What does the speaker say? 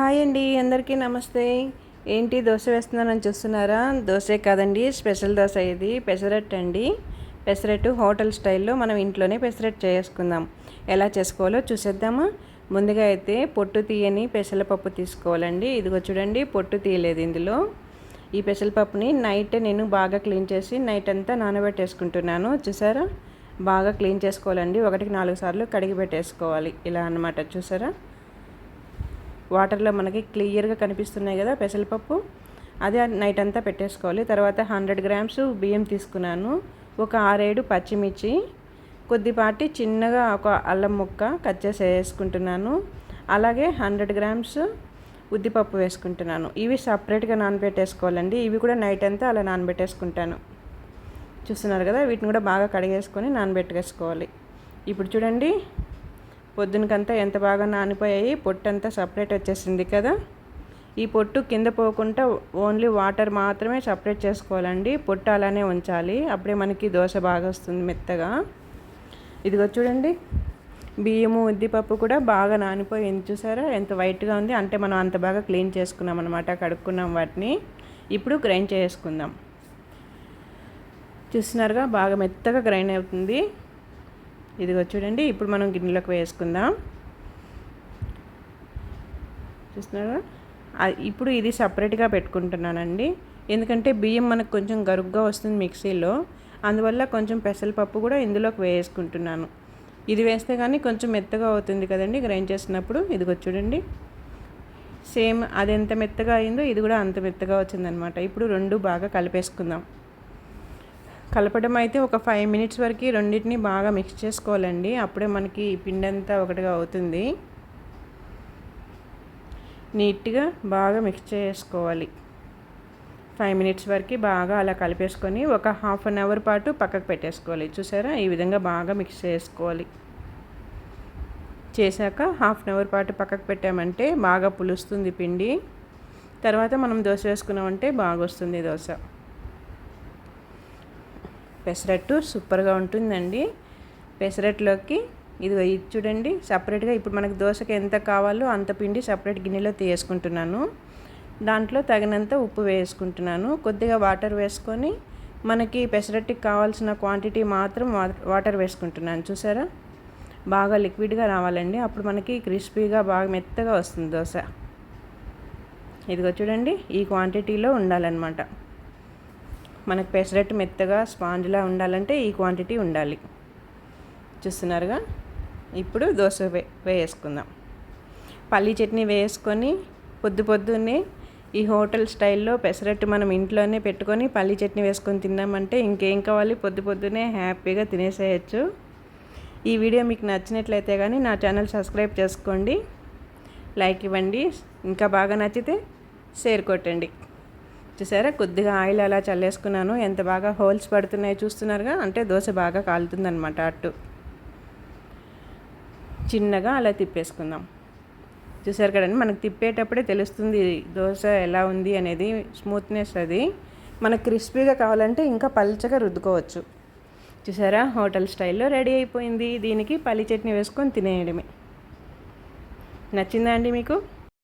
Hi అండి అందరికీ నమస్తే. ఏంటి దోశ వేస్తున్నానని చూస్తున్నారా? దోశే కాదండి స్పెషల్ దోశ ఇది పెసరట్టు అండి. పెసరట్టు హోటల్ స్టైల్లో మనం ఇంట్లోనే పెసరట్టు చేసుకుందాం. ఎలా చేసుకోవాలో చూసేద్దామా? ముందుగా అయితే పొట్టు తీయని పెసరపప్పు తీసుకోవాలండి. ఇదిగో చూడండి పొట్టు తీయలేదు ఇందులో. ఈ పెసరపప్పుని నైట్ నేను బాగా క్లీన్ చేసి నైట్ అంతా నానబెట్టేసుకుంటున్నాను. చూసారా? బాగా క్లీన్ చేసుకోవాలండి. ఒకటికి నాలుగు సార్లు కడిగి పెట్టేసుకోవాలి. ఇలా అన్నమాట చూసారా? వాటర్లో మనకి క్లియర్గా కనిపిస్తున్నాయి కదా పెసరపప్పు అదే నైట్ అంతా పెట్టేసుకోవాలి. తర్వాత హండ్రెడ్ గ్రామ్స్ బియ్యం తీసుకున్నాను. ఒక ఆరేడు పచ్చిమిర్చి. కొద్దిపాటి చిన్నగా ఒక అల్లం ముక్క కట్ చేసి వేసుకుంటున్నాను అలాగే హండ్రెడ్ గ్రామ్స్ ఉద్దిపప్పు వేసుకుంటున్నాను. ఇవి సపరేట్గా నానబెట్టేసుకోవాలండి. ఇవి కూడా నైట్ అంతా అలా నానబెట్టేసుకుంటాను. చూస్తున్నారు కదా వీటిని కూడా బాగా కడిగేసుకొని నానబెట్టేసుకోవాలి. ఇప్పుడు చూడండి పొద్దునకంతా ఎంత బాగా నానిపోయాయి పొట్టు అంతా సపరేట్ వచ్చేసింది కదా. ఈ పొట్టు కింద పోకుండా ఓన్లీ వాటర్ మాత్రమే సపరేట్ చేసుకోవాలండి. పొట్టు అలానే ఉంచాలి. అప్పుడే మనకి దోశ బాగా వస్తుంది మెత్తగా. ఇదిగో చూడండి. బియ్యము ఉద్దిపప్పు కూడా బాగా నానిపోయింది చూసారా? ఎంత వైట్గా ఉంది. అంటే మనం అంత బాగా క్లీన్ చేసుకున్నాం అనమాట కడుక్కున్నాం వాటిని. ఇప్పుడు గ్రైండ్ చేసుకుందాం. చూస్తున్నారుగా బాగా మెత్తగా గ్రైండ్ అవుతుంది. ఇదిగో చూడండి ఇప్పుడు మనం గిన్నెలోకి వేసుకుందాం. చూస్తున్నారా? ఇప్పుడు ఇది సపరేట్గా పెట్టుకుంటున్నానండి. ఎందుకంటే బియ్యం మనకు కొంచెం గరుగ్గా వస్తుంది మిక్సీలో. అందువల్ల కొంచెం పెసరపప్పు కూడా ఇందులోకి వేసుకుంటున్నాను. ఇది వేస్తే కానీ కొంచెం మెత్తగా అవుతుంది కదండి గ్రైండ్ చేసినప్పుడు ఇదిగో చూడండి. సేమ్ అది ఎంత మెత్తగా అయిందో ఇది కూడా అంత మెత్తగా వచ్చిందనమాట. ఇప్పుడు రెండు బాగా కలిపేసుకుందాం. కలపడం అయితే ఒక ఫైవ్ మినిట్స్ వరకు రెండింటిని బాగా మిక్స్ చేసుకోవాలండి. అప్పుడే మనకి పిండి అంతా ఒకటిగా అవుతుంది. నీట్గా బాగా మిక్స్ చేసుకోవాలి. ఫైవ్ మినిట్స్ వరకు బాగా అలా కలిపేసుకొని ఒక హాఫ్ అన్ అవర్ పాటు పక్కకు పెట్టేసుకోవాలి. చూసారా? ఈ విధంగా బాగా మిక్స్ చేసుకోవాలి. చేశాక హాఫ్ అన్ అవర్ పాటు పక్కకు పెట్టామంటే బాగా పులుస్తుంది పిండి. తర్వాత మనం దోశ వేసుకున్నామంటే బాగా వస్తుంది దోశ. పెసరట్టు సూపర్గా ఉంటుందండి. పెసరట్లోకి ఇది ఇది చూడండి సపరేట్గా ఇప్పుడు మనకు దోశకి ఎంత కావాలో అంత పిండి సపరేట్ గిన్నెలో తీసుకుంటున్నాను. దాంట్లో తగినంత ఉప్పు వేసుకుంటున్నాను. కొద్దిగా వాటర్ వేసుకొని మనకి పెసరట్టుకి కావాల్సిన క్వాంటిటీ మాత్రం వాటర్ వేసుకుంటున్నాను. చూసారా? బాగా లిక్విడ్గా రావాలండి. అప్పుడు మనకి క్రిస్పీగా బాగా మెత్తగా వస్తుంది దోశ. ఇదిగో చూడండి ఈ క్వాంటిటీలో ఉండాలన్నమాట. మనకు పెసరట్టు మెత్తగా స్పాంజ్లా ఉండాలంటే ఈ క్వాంటిటీ ఉండాలి. చూస్తున్నారుగా? ఇప్పుడు దోశ వే వేసుకుందాం పల్లీ చట్నీ వేసుకొని పొద్దు పొద్దున్నే ఈ హోటల్ స్టైల్లో పెసరట్టు మనం ఇంట్లోనే పెట్టుకొని పల్లీ చట్నీ వేసుకొని తిన్నామంటే ఇంకేం కావాలి? పొద్దు పొద్దునే హ్యాపీగా తినేసేయచ్చు. ఈ వీడియో మీకు నచ్చినట్లయితే కానీ నా ఛానల్ సబ్స్క్రైబ్ చేసుకోండి. లైక్ ఇవ్వండి. ఇంకా బాగా నచ్చితే షేర్ కొట్టండి. చూసారా? కొద్దిగా ఆయిల్ అలా చల్లేసుకున్నాను. ఎంత బాగా హోల్స్ పడుతున్నాయో చూస్తున్నారుగా? అంటే దోశ బాగా కాలుతుందనమాట అట్టు చిన్నగా అలా తిప్పేసుకుందాం. చూసారు కదండి? మనకు తిప్పేటప్పుడే తెలుస్తుంది దోశ ఎలా ఉంది అనేది స్మూత్నెస్ అది. మనకు క్రిస్పీగా కావాలంటే ఇంకా పల్చగా రుద్దుకోవచ్చు. చూసారా? హోటల్ స్టైల్లో రెడీ అయిపోయింది. దీనికి పల్లి చట్నీ వేసుకొని తినేయడమే. నచ్చిందా అండి మీకు?